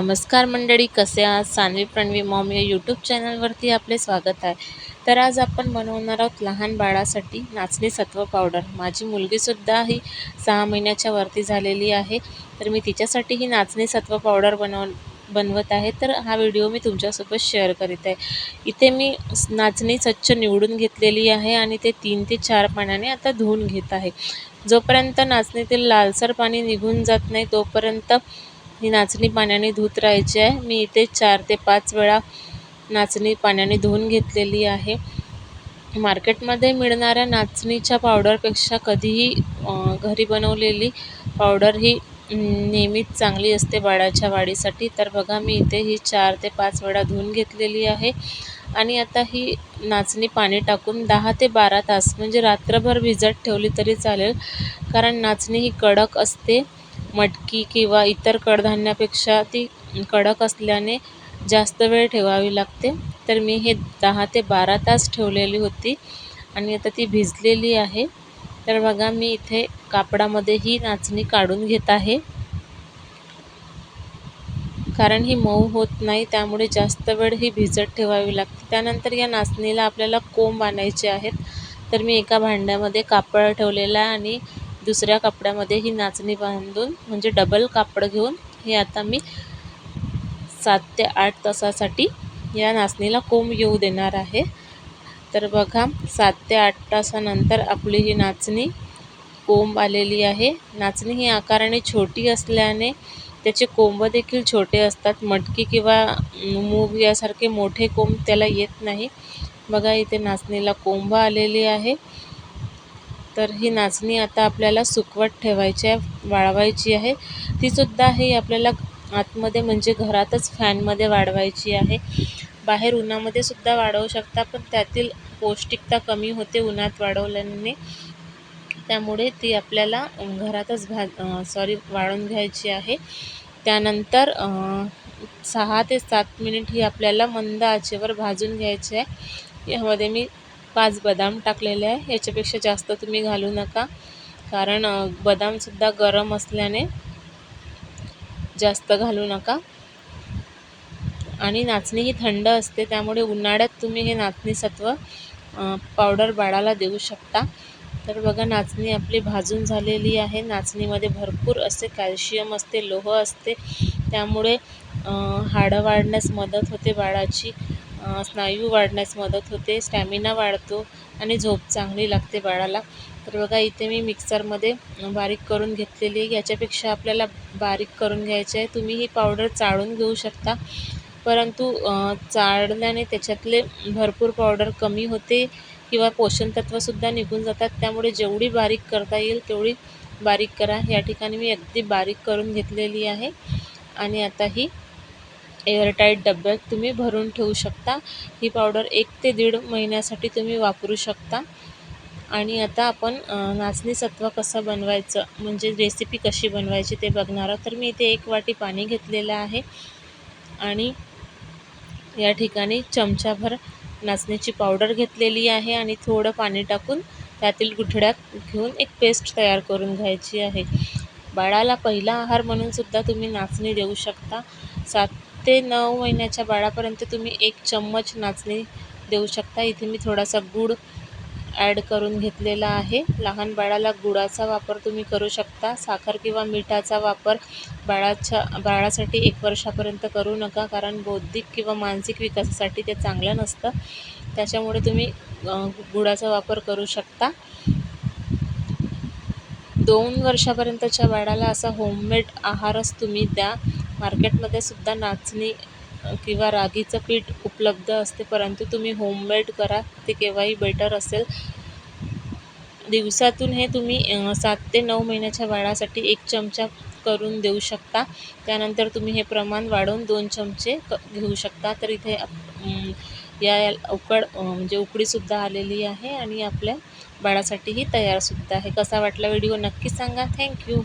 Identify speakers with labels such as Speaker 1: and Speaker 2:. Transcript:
Speaker 1: नमस्कार मंडळी कसे आहात? सानवी प्रणवी मॉम या यूट्यूब चॅनलवरती आपले स्वागत आहे. तर आज आपण बनवणार आहोत लहान बाळासाठी नाचणी सत्व पावडर. माझी मुलगीसुद्धा ही सहा महिन्याच्या वरती झालेली आहे. तर मी तिच्यासाठी ही नाचणी सत्व पावडर बनव बनवत आहे. तर हा व्हिडिओ मी तुमच्यासोबत शेअर करीत आहे. इथे मी नाचणी स्वच्छ निवडून घेतलेली आहे आणि ते तीन ते चार पाण्याने आता धुवून घेत आहे. जोपर्यंत नाचणीतील लालसर पाणी निघून जात नाही तोपर्यंत ही नाचणी पाण्याने धुत राहायची आहे. मी इथे चार ते पाच वेळा नाचणी पाण्याने धुवून घेतलेली आहे. मार्केटमध्ये मिळणाऱ्या नाचणीच्या पावडरपेक्षा कधीही घरी बनवलेली पावडर ही नेहमीच चांगली असते बाळाच्या वाढीसाठी. तर बघा मी इथे ही चार ते पाच वेळा धुवून घेतलेली आहे. आणि आता ही नाचणी पाणी टाकून दहा ते बारा तास म्हणजे रात्रभर भिजत ठेवली तरी चालेल. कारण नाचणी ही कडक असते. मटकी किंवा इतर कडधान्यापेक्षा ती कडक असल्याने जास्त वेळ ठेवावी लागते. तर मी हे दहा ते बारा तास ठेवलेली होती आणि आता ती भिजलेली आहे. तर बघा मी इथे कापडामध्ये ही नाचणी काढून घेत आहे. कारण ही मऊ होत नाही त्यामुळे जास्त वेळ ही भिजत ठेवावी लागते. त्यानंतर या नाचणीला आपल्याला कोंब आणायचे आहेत. तर मी एका भांड्यामध्ये कापड ठेवलेला आहे आणि दुसऱ्या कपड्यामध्ये ही नाचणी बांधून म्हणजे डबल कापड घेऊन हे आता मी सात ते आठ तासासाठी या नाचणीला कोंब येऊ देणार आहे. तर बघा सात ते आठ तासानंतर आपली ही नाचणी कोंब आलेली आहे. नाचणी ही आकाराने छोटी असल्याने त्याचे कोंब देखील छोटे असतात. मटकी किंवा मूग यासारखे मोठे कोंब त्याला येत नाही. बघा इथे नाचणीला कोंब आलेली आहे. तर ही नाचणी आता आपल्याला सुकवत ठेवायची आहे वाळवायची आहे. तीसुद्धा ही आपल्याला आतमध्ये म्हणजे घरातच फॅनमध्ये वाढवायची आहे. बाहेर उन्हामध्ये सुद्धा वाढवू शकता पण त्यातील पौष्टिकता कमी होते उन्हात वाढवल्याने त्यामुळे ती आपल्याला घरातच भा सॉरी वाळून घ्यायची आहे. त्यानंतर सहा ते सात मिनिट ही आपल्याला मंद आचेवर भाजून घ्यायची आहे. यामध्ये मी पाच बदाम टाकलेले आहे. याच्यापेक्षा जास्त तुम्ही घालू नका. कारण बदामसुद्धा गरम असल्याने जास्त घालू नका. आणि नाचणी ही थंड असते त्यामुळे उन्हाळ्यात तुम्ही हे नाचणी सत्व पावडर बाळाला देऊ शकता. तर बघा नाचणी आपली भाजून झालेली आहे. नाचणीमध्ये भरपूर असे कॅल्शियम असते लोह असते. त्यामुळे हाडं वाढण्यास मदत होते बाळाची. स्नायू वाढण्यास मदत होते स्टॅमिना वाढतो आणि झोप चांगली लागते बाळाला. तर बघा इथे मी मिक्सरमध्ये बारीक करून घेतलेली आहे. याच्यापेक्षा आपल्याला बारीक करून घ्यायचे आहे. तुम्ही ही पावडर चाळून घेऊ शकता. परंतु चाळल्याने त्याच्यातले भरपूर पावडर कमी होते किंवा पोषणतत्वसुद्धा निघून जातात. त्यामुळे जेवढी बारीक करता येईल तेवढी बारीक करा. या ठिकाणी मी अगदी बारीक करून घेतलेली आहे. आणि आता ही एअरटाईट डब्यात तुम्ही भरून ठेवू शकता. ही पावडर एक ते दीड महिन्यासाठी तुम्ही वापरू शकता. आणि आता आपण नाचणी सत्व कसं बनवायचं म्हणजे रेसिपी कशी बनवायची ते बघणार आहोत. तर मी इथे एक वाटी पाणी घेतलेलं आहे. आणि या ठिकाणी चमचाभर नाचणीची पावडर घेतलेली आहे. आणि थोडं पाणी टाकून त्यातील गुठळ्यात घेऊन एक पेस्ट तयार करून घ्यायची आहे. बाळाला पहिला आहार म्हणून सुद्धा तुम्ही नाचणी देऊ शकता. सात ते नऊ महिन्याच्या बाळापर्यंत तुम्ही एक चम्मच नाचणी देऊ शकता. इथे मी थोडासा गूळ ॲड करून घेतलेला आहे. लहान बाळाला गुळाचा वापर तुम्ही करू शकता. साखर किंवा मिठाचा वापर बाळाच्या बाळासाठी एक वर्षापर्यंत करू नका कारण बौद्धिक किंवा मानसिक विकासासाठी ते चांगलं नसतं. त्याच्यामुळे तुम्ही गुळाचा वापर करू शकता. दोन वर्षापर्यंतच्या बाळाला असा होममेड आहारच तुम्ही द्या. मार्केटमध्ये सुद्धा नाचणी किंवा रागीचं पीठ उपलब्ध असते परंतु तुम्ही होममेड करा ते केव्हाही बेटर असेल. दिवसातून हे तुम्ही सात ते नऊ महिन्याच्या बाळासाठी एक चमचा करून देऊ शकता. त्यानंतर तुम्ही हे प्रमाण वाढवून दोन चमचे क घेऊ शकता. तर इथे या उकड म्हणजे उकडीसुद्धा आलेली आहे आणि आपल्या बाळासाठीही तयारसुद्धा आहे. कसा वाटला व्हिडिओ नक्की सांगा. थँक्यू.